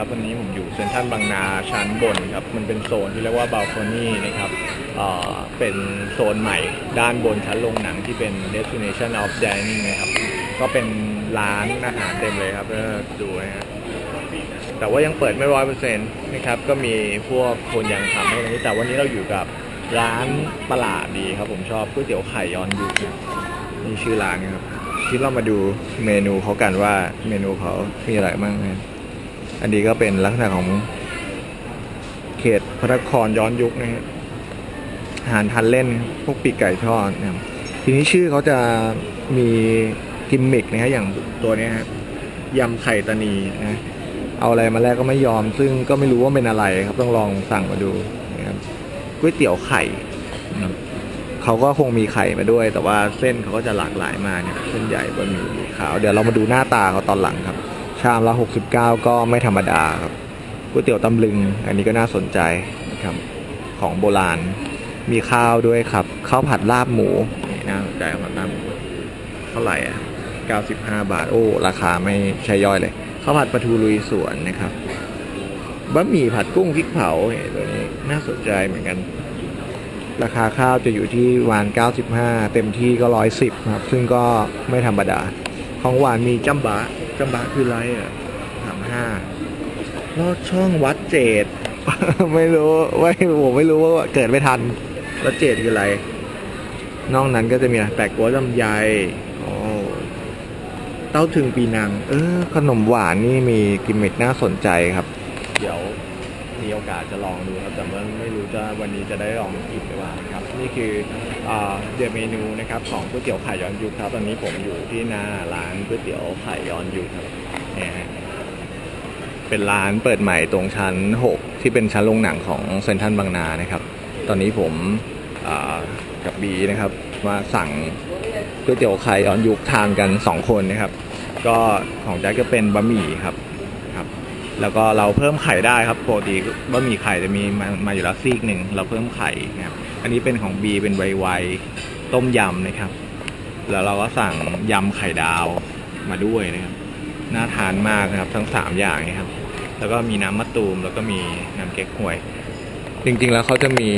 ครับวันนี้ผมอยู่เซ็นทรัลบางนาชั้นบนครับมันเป็นโซนที่เรียกว่าบ a ลคอนี่นะครับเอ่อเป็นโซนใหม่ด้านบนชั้นโรงหนังที่เป็น destination of dining นะครับก็เป็นร้านอาหารเต็มเลยครับก็ดูนะฮะแต่ว่ายังเปิดไม่ร้อยเปอร์เซ็นต์นะครับก็มีพวกคนยังทำให้ตรงนี้แต่วันนี้เราอยู่กับร้านประหลาดดีครับผมชอบก๋วยเตี๋ยวไข่ย้อนยุคนะนี่ชื่อร้านนะครับที่เรามาดูเมนูเขากันว่าเมนูเขามีอะไรบ้างนะ อันนี้ก็เป็นลักษณะของเขตพระนครย้อนยุคนะฮะอาหารทานเล่นพวกปีกไก่ทอดนะครับทีนี้ชื่อเขาจะมีกิมมิกนะฮะอย่างตัวนี้ฮะยำไข่ตานีนะเอาอะไรมาแรกก็ไม่ยอม ซึ่งก็ไม่รู้ว่าเป็นอะไรครับต้องลองสั่งมาดูนะครับก๋วยเตี๋ยวไข่นะเขาก็คงมีไข่มาด้วย แต่ว่าเส้นเขาก็จะหลากหลายมากเนี่ยเส้นใหญ่บะหมี่ขาวเดี๋ยวเรามาดูหน้าตาเขาตอนหลังครับ ชามละ 69 ก็ไม่ธรรมดาครับก๋วยเตี๋ยวตำลึง อันนี้ก็น่าสนใจนะครับของโบราณ มีข้าวด้วยครับข้าวผัดลาบหมูนี่น่าสนใจครับลาบหมูเท่าไหร่อะ95 บาท โอ้ ราคาไม่ใช่ย่อยเลยข้าวผัดปลาทูลุยสวนนะครับบะหมี่ผัดกุ้งพริกเผาเนี่ยตัวนี้น่าสนใจเหมือนกัน ราคาข้าวจะอยู่ที่วาน 95 เต็มที่ก็ 110 ครับ ซึ่งก็ไม่ธรรมดา ของหวานมีจัมบะ จัมบะคืออะไรอะสามห้าลอดช่องวัดเจด ไม่รู้ไม่ผมไม่รู้ว่าเกิดไม่ทันวัดเจดคืออะไร นอกนั้นก็จะมีอะไรแปะกัวลำไยโอ้เต้าถึงปีนัง เออ ขนมหวานนี่มีกิมมิคน่าสนใจครับ เดี๋ยว มีโอกาสจะลองดูครับแต่ว่าไม่รู้จะวันนี้จะได้ลองกินหรือเปล่าครับนี่คือเดเมนูนะครับของก๋วยเตี๋ยวไข่ย้อนยุคครับตอนนี้ผมอยู่ที่หน้าร้านก๋วยเตี๋ยวไข่ย้อนยุคครับเนี่ยฮะเป็นร้านเปิดใหม่ตรงชั้น 6 ที่เป็นชั้นโรงหนังของเซ็นทรัลบางนานะครับ ตอนนี้ผมกับบีนะครับมาสั่งก๋วยเตี๋ยวไข่ย้อนยุคทานกัน 2 คนนะครับ ก็ของแจ็คก็เป็นบะหมี่ครับ แล้วก็เราเพิ่มไข่ได้ครับปกติบะหมี่ไข่จะมีมามาอยู่แล้วซีกหนึ่งเราเพิ่มไข่นะครับอันนี้เป็นของบีเป็นไวไวต้มยำนะครับ แล้วเราก็สั่งยำไข่ดาวมาด้วยนะครับน่าทานมากนะครับ ทั้งสามอย่างนี้ครับ แล้วก็มีน้ำมะตูมแล้วก็มีน้ำเก๊กฮวย จริงๆแล้วเขาจะมี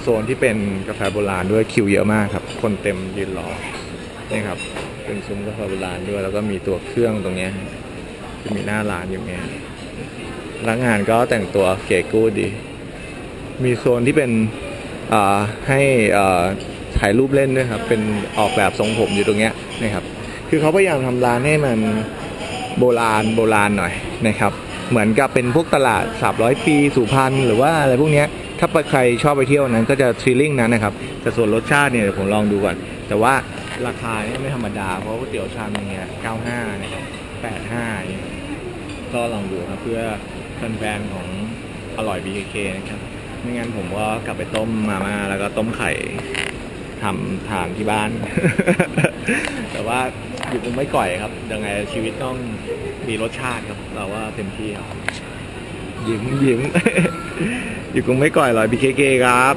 โซนที่เป็นกาแฟโบราณด้วยคิวเยอะมากครับ คนเต็มยืนรอนี่ครับ เป็นซุ้มกาแฟโบราณด้วย แล้วก็มีตัวเครื่องตรงเนี้ย จะมีหน้าร้านอยู่เนี้ยพนักงานก็แต่งตัวเก๋กู้ดี มีโซนที่เป็นให้ถ่ายรูปเล่นด้วยครับ เป็นออกแบบทรงผมอยู่ตรงเนี้ยนะครับ คือเขาพยายามทำร้านให้มันโบราณโบราณหน่อยนะครับ เหมือนกับเป็นพวกตลาด 300 ปีสุพรรณหรือว่าอะไรพวกเนี้ยถ้าใครชอบไปเที่ยวนั้นก็จะฟีลลิ่งนั้นนะครับ แต่ส่วนรสชาติเนี่ยผมลองดูก่อน แต่ว่าราคาเนี่ยไม่ธรรมดา เพราะก๋วยเตี๋ยวชามนึงเนี่ย95 นะครับ 85เนี่ยก็ลองดูครับเพื่อแฟนๆของอร่อย BKK นะครับไม่งั้นผมก็กลับไปต้มมาม่าแล้วก็ต้มไข่ทำทานที่บ้าน แต่ว่าอยู่คงไม่ก่อยครับยังไงชีวิตต้องมีรสชาติครับ เราว่าเต็มที่ครับยิ้มยิ้มอยู่คงไม่ก่อยหรอย BKK ครับ